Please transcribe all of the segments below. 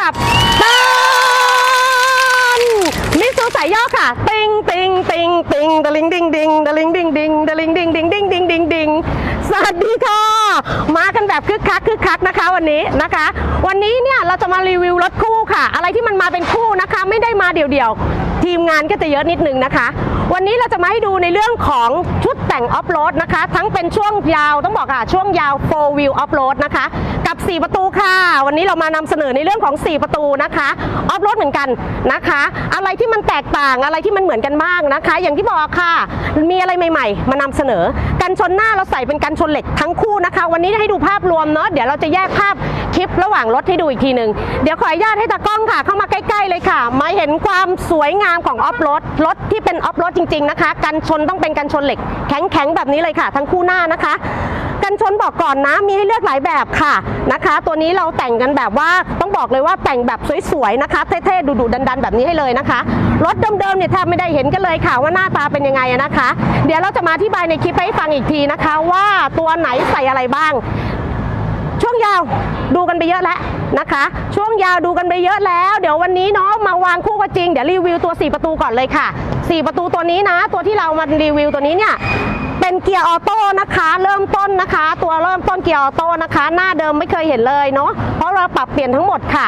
กับตันมิสูสายย่อค่ะ ติงติงติงติงดลิงดิงดิงดลิงดิงดิงดลิงดิงดิงดิงดิงดิงดิง สวัสดีค่ะ มากันแบบคึกคักคึกคักนะคะวันนี้นะคะ วันนี้เนี่ยเราจะมารีวิวรถคู่ค่ะ อะไรที่มันมาเป็นคู่นะคะ ไม่ได้มาเดี่ยวๆ ทีมงานก็จะเยอะนิดนึงนะคะ วันนี้เราจะมาให้ดูในเรื่องของชุดแต่งออฟโรดนะคะ ทั้งเป็นช่วงยาวต้องบอกค่ะ ช่วงยาว4 wheel off road นะคะ กับ 4 ประตูค่ะ วันนี้เรามานำเสนอในเรื่องของ 4 ประตูนะคะออฟโรดเหมือนกันนะคะ อะไรที่มันแตกต่างอะไรที่มันเหมือนกันบ้างนะคะ อย่างที่บอกค่ะ มีอะไรใหม่ ๆ มานำเสนอกันชนหน้าเราใส่เป็นกันชนเหล็กทั้งคู่นะคะ วันนี้ให้ดูภาพรวมเนาะเดี๋ยวเราจะแยกภาพคลิประหว่างรถให้ดูอีกทีหนึ่งเดี๋ยวขออนุญาตให้ตากล้องค่ะ เข้ามาใกล้ ๆ เลยค่ะ มาเห็นความสวยงามของออฟโรดรถที่เป็นออฟโรดจริง ๆนะคะ กันชนต้องเป็นกันชนเหล็กแข็งๆแบบนี้เลยค่ะ ทั้งคู่หน้านะคะ กันชนบอกก่อนนะมีให้เลือกหลายแบบค่ะนะคะ ตัวนี้เราแต่งกันแบบว่าต้องบอกเลยว่าแต่งแบบสวยๆนะคะเท่ๆดุๆดัน ๆ แบบนี้ให้เลยนะคะรถเดิมๆเนี่ยแทบไม่ได้เห็นกันเลยค่ะว่าหน้าตาเป็นยังไงนะคะ เดี๋ยวเราจะมาอธิบายในคลิปให้ฟังอีกทีนะคะ ว่าตัวไหนใส่อะไรบ้าง ช่วงยาวดูกันไปเยอะแล้วนะคะ ช่วงยาวดูกันไปเยอะแล้ว เดี๋ยววันนี้เนาะมาวางคู่กันจริง เดี๋ยวรีวิวตัว 4 ประตูก่อนเลยค่ะ 4 ประตูตัวนี้นะ ตัวที่เรามารีวิวตัวนี้เนี่ยเป็นเกียร์ออโต้นะคะ เริ่มต้นนะคะ ตัวเริ่มต้นเกียร์ออโต้นะคะ หน้าเดิมไม่เคยเห็นเลยเนาะเพราะเราปรับเปลี่ยนทั้งหมดค่ะ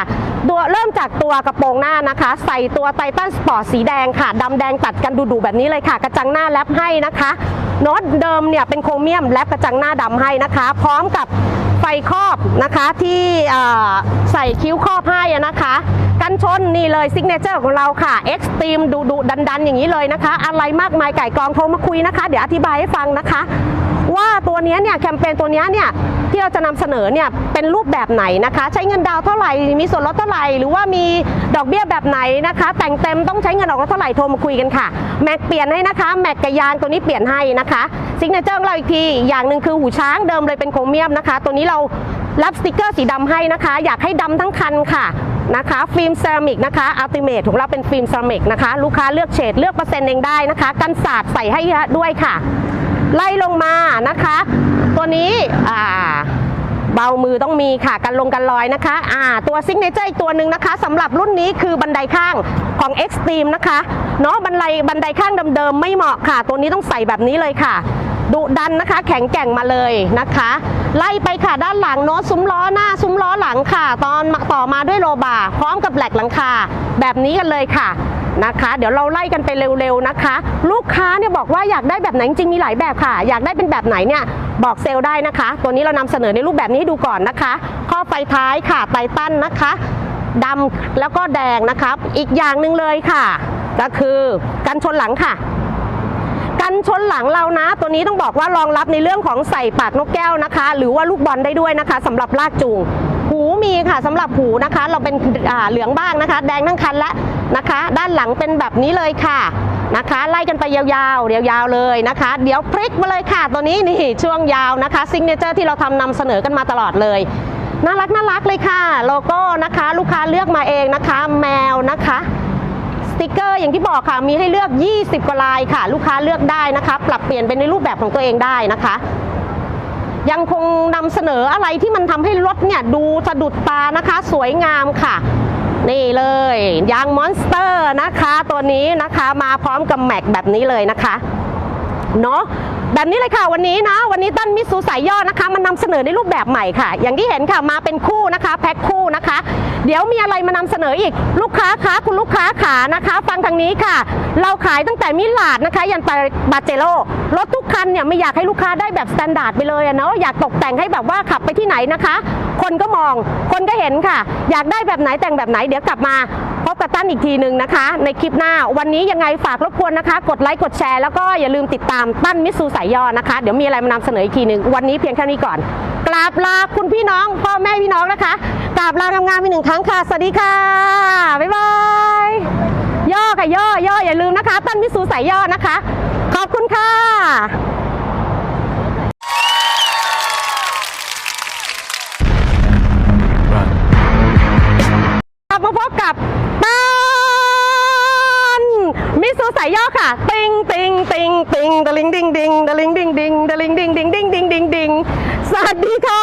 ตัวเริ่มจากตัวกระโปรงหน้านะคะ ใส่ตัวไททันสปอร์ตสีแดงค่ะดำแดงตัดกันดุๆแบบนี้เลยค่ะ กระจังหน้าแลปให้นะคะโน้ตเดิมเนี่ยเป็นโครเมียมแลปกระจังหน้าดำให้นะคะ พร้อมกับ ไฟครอบนะคะที่ใส่คิ้วครอบให้นะคะ กันชนนี่เลยซิกเนเจอร์ของเราค่ะเอ็กซ์ตรีมดุดุดันๆ อย่างนี้เลยนะคะ อะไรมากมายไก่กองโทรมาคุยนะคะ เดี๋ยวอธิบายให้ฟังนะคะ ว่าตัวนี้เนี่ยแคมเปญตัวนี้เนี่ยที่เราจะนำเสนอเนี่ยเป็นรูปแบบไหนนะคะ ใช้เงินดาวเท่าไหร่มีส่วนลดเท่าไหร่หรือว่ามีดอกเบี้ยแบบไหนนะคะ แต่งเต็มต้องใช้เงินออกเท่าไหร่โทรมาคุยกันค่ะแม็กเปลี่ยนให้นะคะแม็กกับยางตัวนี้เปลี่ยนให้นะคะซิกเนเจอร์ของเราอีกทีอย่างหนึ่งคือหูช้างเดิมเลยเป็นโครเมียมนะคะ ตัวนี้เรารับสติกเกอร์สีดำให้นะคะ อยากให้ดำทั้งคันค่ะนะคะฟิล์มเซรามิกนะคะอัลติเมทของเราเป็นฟิล์มเซรามิกนะคะ ลูกค้าเลือกเฉดเลือกเปอร์เซ็นต์เองได้นะคะ กันสาดใส่ให้ด้วยค่ะ ไล่ลงมานะคะ ตัวนี้อ่าเบามือต้องมีค่ะกันลงกันลอยนะคะอ่าตัวซิกเนเจอร์อีกตัวหนึ่งนะคะสำหรับรุ่นนี้คือบันไดข้างของ Extreme นะคะเนาะบันไดบันไดข้างเดิมๆไม่เหมาะค่ะ ตัวนี้ต้องใส่แบบนี้เลยค่ะดุดันนะคะ แข็งแกร่งมาเลยนะคะ ไล่ไปค่ะด้านหลังโน้ตซุ้มล้อหน้าซุ้มล้อหลังค่ะ ตอนมาต่อมาด้วยโลบาร์พร้อมกับแหลกหลังคา แบบนี้กันเลยค่ะนะคะ เดี๋ยวเราไล่กันไปเร็วๆนะคะ ลูกค้าเนี่ยบอกว่าอยากได้แบบไหนจริงมีหลายแบบค่ะ อยากได้เป็นแบบไหนเนี่ยบอกเซลล์ได้นะคะ ตัวนี้เรานำเสนอในรูปแบบนี้ให้ดูก่อนนะคะ ข้อไฟท้ายค่ะไททันนะคะดำแล้วก็แดงนะครับ อีกอย่างหนึ่งเลยค่ะ ก็คือกันชนหลังค่ะ กันชนหลังเรานะ ตัวนี้ต้องบอกว่ารองรับในเรื่องของใส่ปากนกแก้วนะคะ หรือว่าลูกบอลได้ด้วยนะคะสำหรับลากจูงหูมีค่ะสำหรับหูนะคะ เราเป็นเหลืองบ้างนะคะ แดงทั้งคันและนะคะ ด้านหลังเป็นแบบนี้เลยค่ะนะคะ ไล่กันไปยาวๆยาวๆเลยนะคะ เดี๋ยวพลิกมาเลยค่ะ ตัวนี้นี่ช่วงยาวนะคะซิงเกิลเจอร์ที่เราทำนำเสนอกันมาตลอดเลยน่ารักน่ารักเลยค่ะ โลโก้นะคะ ลูกค้าเลือกมาเองนะคะ แมวนะคะ อย่างที่บอกค่ะมีให้เลือก 20 กว่าลายค่ะ ลูกค้าเลือกได้นะคะ ปรับเปลี่ยนเป็นในรูปแบบของตัวเองได้นะคะ ยังคงนำเสนออะไรที่มันทำให้รถเนี่ยดูสะดุดตานะคะ สวยงามค่ะนี่เลยยางมอนสเตอร์นะคะ ตัวนี้นะคะมาพร้อมกับแม็กแบบนี้เลยนะคะ เนาะแบบนี้เลยค่ะวันนี้นะวันนี้ต้นมิตซูสายย่อนะคะมันนำเสนอในรูปแบบใหม่ค่ะ อย่างที่เห็นค่ะมาเป็นคู่นะคะแพ็คคู่นะคะ เดี๋ยวมีอะไรมานำเสนออีกลูกค้าคะคุณลูกค้าขานะคะ ฟังทางนี้ค่ะ เราขายตั้งแต่มิลาดนะคะ ยันไปบาเจโร่รถทุกคันเนี่ยไม่อยากให้ลูกค้าได้แบบสแตนดาร์ดไปเลยเนาะอยากตกแต่งให้แบบว่าขับไปที่ไหนนะคะ คนก็มองคนก็เห็นค่ะ อยากได้แบบไหนแต่งแบบไหนเดี๋ยวกลับมา พบกับตั้นอีกทีหนึ่งนะคะ ในคลิปหน้าวันนี้ยังไงฝากรบกวนนะคะ กดไลค์กดแชร์แล้วก็อย่าลืมติดตามตั้นมิตซูสายย่อนะคะ เดี๋ยวมีอะไรมานำเสนออีกทีหนึ่งวันนี้เพียงแค่นี้ก่อน กราบลาคุณพี่น้อง พ่อแม่พี่น้องนะคะกราบลางามๆอีกหนึ่งครั้งค่ะสวัสดีค่ะบ๊ายบายย่อค่ะย่อย่ออย่าลืมนะคะ ตั้นมิตซูสายย่อนะคะ ขอบคุณค่ะ สูสายย่อค่ะ ติงติงติงติงดลิงดิงดิงดลิงดิงดิงดลิงดิงดิงดิงดิงดิงดิงสวัสดีค่ะ